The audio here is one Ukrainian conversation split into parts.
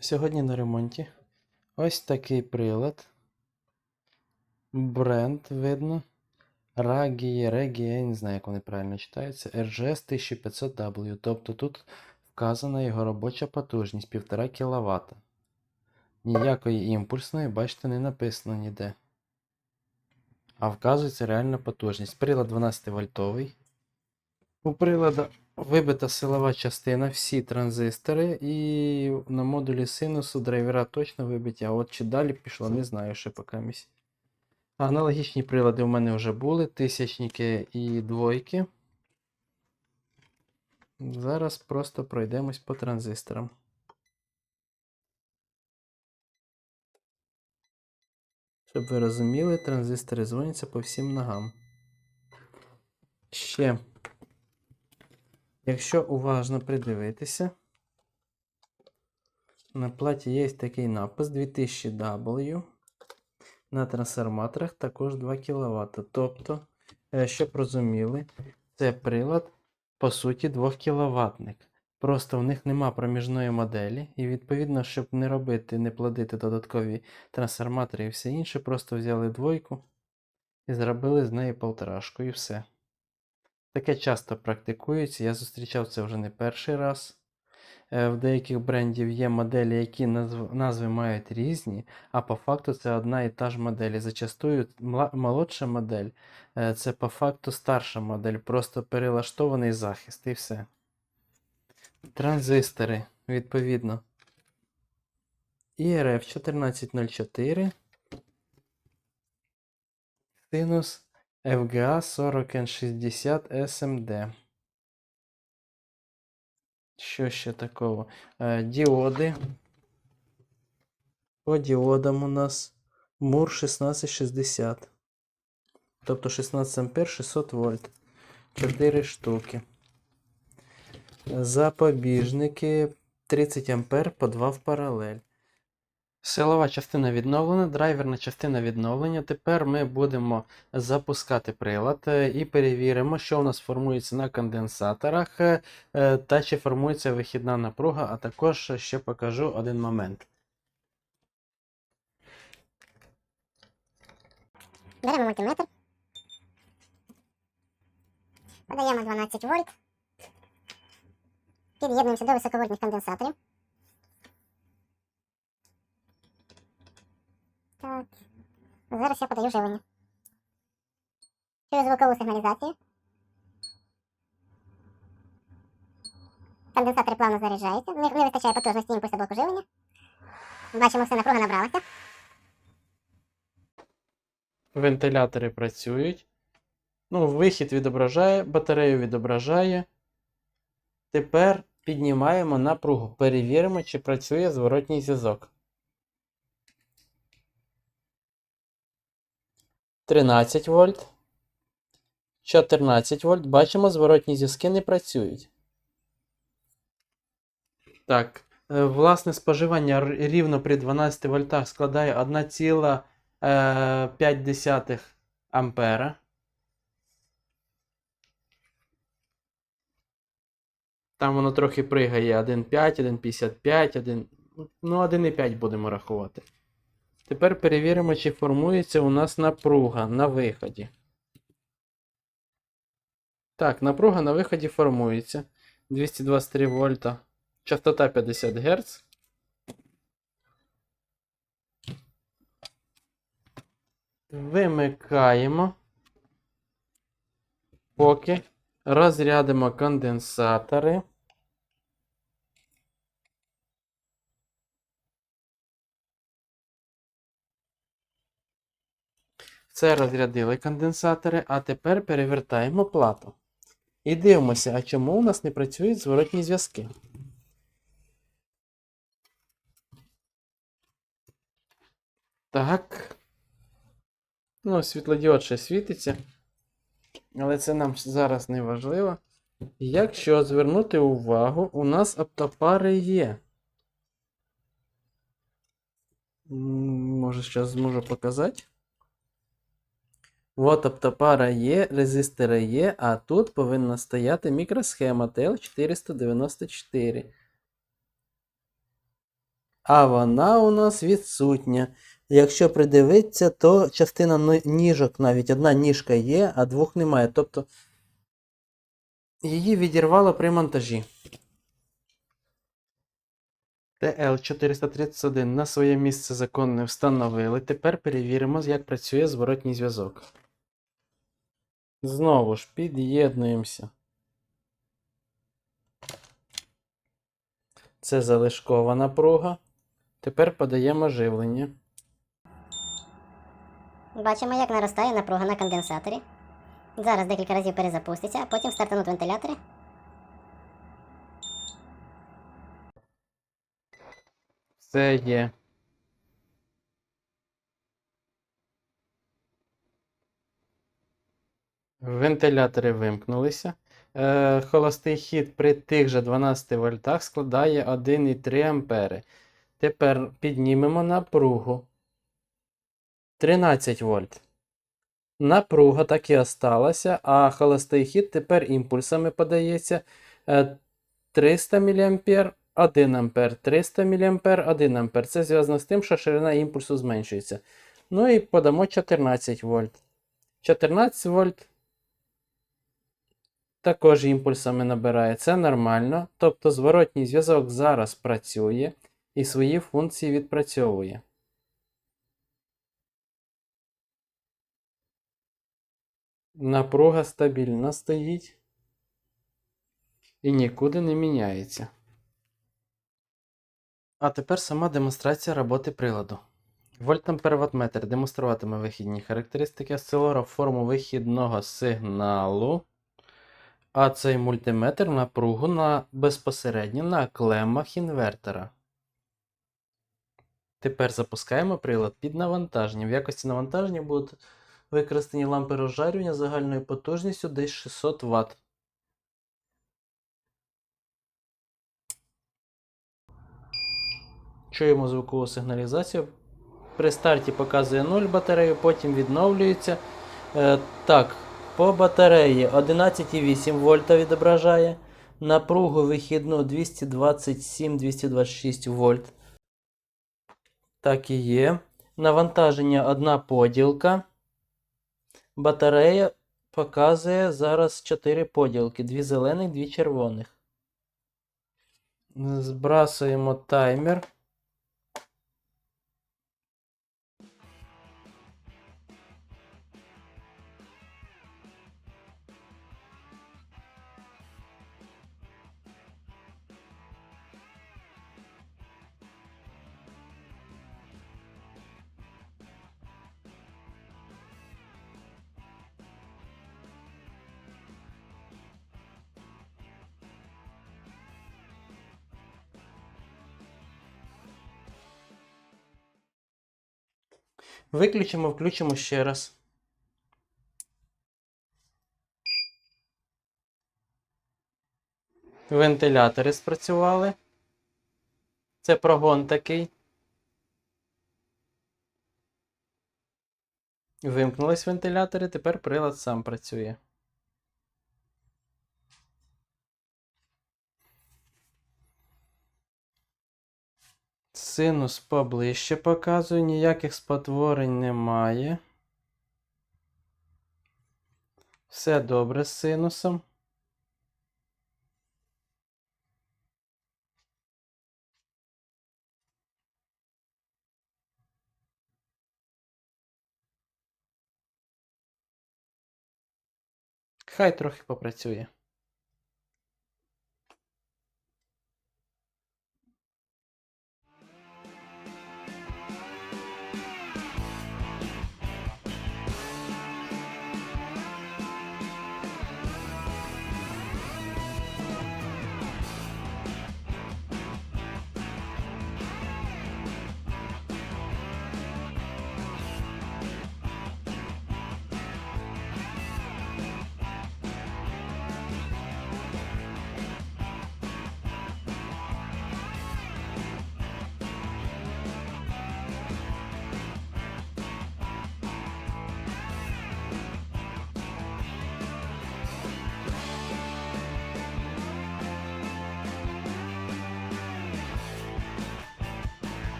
Сьогодні на ремонті. Ось такий прилад. Бренд видно. Рагі, Регі, я не знаю, як вони правильно читаються. RGS 1500W. Тобто тут вказана його робоча потужність 1,5 кВт. Ніякої імпульсної, бачите, не написано ніде. А вказується реальна потужність. Прилад 12 вольтовий. У прилада вибита силова частина, всі транзистори, і на модулі синусу драйвера точно вибиті, а от чи далі пішло, не знаю ще поки місць. Аналогічні прилади у мене вже були, тисячники і двойки. Зараз просто пройдемось по транзисторам. Щоб ви розуміли, транзистори дзвоняться по всім ногам. Ще. Якщо уважно придивитися, на платі є такий напис 2000W. На трансформаторах також 2 кВт. Тобто, е, щоб розуміли, це прилад, по суті, 2 кВт. Просто в них нема проміжної моделі, і відповідно, щоб не робити, не плодити додаткові трансформатори і все інше, просто взяли двойку і зробили з неї полторашку і все. Таке часто практикується, я зустрічав це вже не перший раз. Е, В деяких брендів є моделі, які назв... назви мають різні, а по факту це одна і та ж модель. І Зачастую молодша модель е, це по факту старша модель, просто перелаштований захист і все. Транзистори, відповідно. IRF 1404. Синус FGA 40N60 SMD. Що ще такого? Е, діоди. По діодам у нас Мур 1660. Тобто 16 ампер 600 вольт. 4 штуки. Запобіжники 30 ампер по 2 в паралель. Силова частина відновлена, драйверна частина відновлення. Тепер ми будемо запускати прилад е, і перевіримо, що у нас формується на конденсаторах е, е, та чи формується вихідна напруга, а також ще покажу один момент. Беремо мультиметр. Подаємо 12 вольт. Під'єднуємося до високовольтних конденсаторів. Так. Зараз я подаю живлення. Через звукову сигналізацію. Конденсатори плавно заряджаються. Не, не вистачає потужності імпульсу блоку живлення. Бачимо, все напруга набралася. Вентилятори працюють. Ну, вихід відображає, батарею відображає. Тепер піднімаємо напругу. Перевіримо, чи працює зворотній зв'язок. 13 вольт. 14 вольт. Бачимо, зворотні зв'язки не працюють. Так. е, Власне споживання рівно при 12 вольтах складає 1,5 ампера. Там воно трохи пригає 1,5, 1,55, 1. Ну, 1,5 будемо рахувати. Тепер перевіримо, чи формується у нас напруга на виході. Так, напруга на виході формується. 223 вольта. Частота 50 Гц. Вимикаємо. Поки розрядимо конденсатори. Все розрядили конденсатори, а тепер перевертаємо плату. І дивимося, а чому у нас не працюють зворотні зв'язки. Так. Ну, світлодіод ще світиться. Але це нам зараз не важливо. Якщо звернути увагу, у нас оптопари є. Може, зараз зможу показати. От оптопара є, резистори є, а тут повинна стояти мікросхема TL494. а вона у нас відсутня. Якщо придивитися, то частина ніжок навіть одна ніжка є, а двох немає. Тобто її відірвало при монтажі. TL431 на своє місце законне встановили. Тепер перевіримо, як працює зворотній зв'язок. Знову ж під'єднуємося. Це залишкова напруга. Тепер подаємо живлення. Бачимо, як наростає напруга на конденсаторі. Зараз декілька разів перезапуститься, а потім стартануть вентилятори. Все є. Вентилятори вимкнулися. Е, холостий хід при тих же 12 вольтах складає 1,3 ампери. Тепер піднімемо напругу. 13 вольт. Напруга так і осталася, а холостий хід тепер імпульсами подається. Е, 300 мА 1 ампер, 300 мА 1 ампер. Це зв'язано з тим, що ширина імпульсу зменшується. Ну і подамо 14 вольт. 14 вольт також імпульсами набирає. Це нормально. Тобто зворотній зв'язок зараз працює і свої функції відпрацьовує. Напруга стабільно стоїть і нікуди не міняється. А тепер сама демонстрація роботи приладу. Вольтампер-ваттметр демонструватиме вихідні характеристики осцилора форму вихідного сигналу. А цей мультиметр напругу на безпосередньо на клемах інвертора. Тепер запускаємо прилад під навантаженням. В якості навантаження будуть використані лампи розжарювання загальною потужністю десь 600 Вт. Чуємо звукову сигналізацію. При старті показує 0 батарею, потім відновлюється. Е, так, по батареї 11,8 вольта відображає. Напругу вихідну 227-226 вольт. Так і є. Навантаження одна поділка. Батарея показує зараз 4 поділки: 2 зелених, 2 червоних. Збрасуємо таймер. Виключимо, включимо ще раз. Вентилятори спрацювали. Це прогон такий. Вимкнулись вентилятори, тепер прилад сам працює. Синус поближче показує, ніяких спотворень немає. Все добре з синусом. Хай трохи попрацює.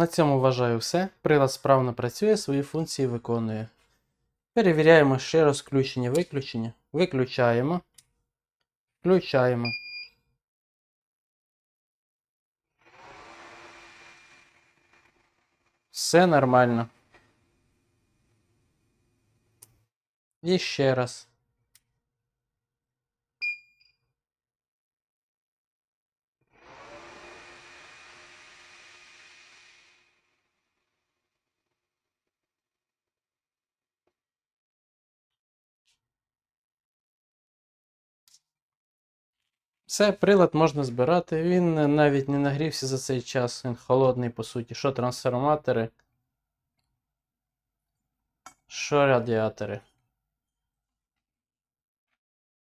На цьому вважаю все. Прилад справно працює, свої функції виконує. Перевіряємо ще раз включення виключення. Виключаємо. Включаємо. Все нормально. І ще раз. Все, прилад можна збирати. Він навіть не нагрівся за цей час. Він холодний, по суті. Що трансформатори, що радіатори.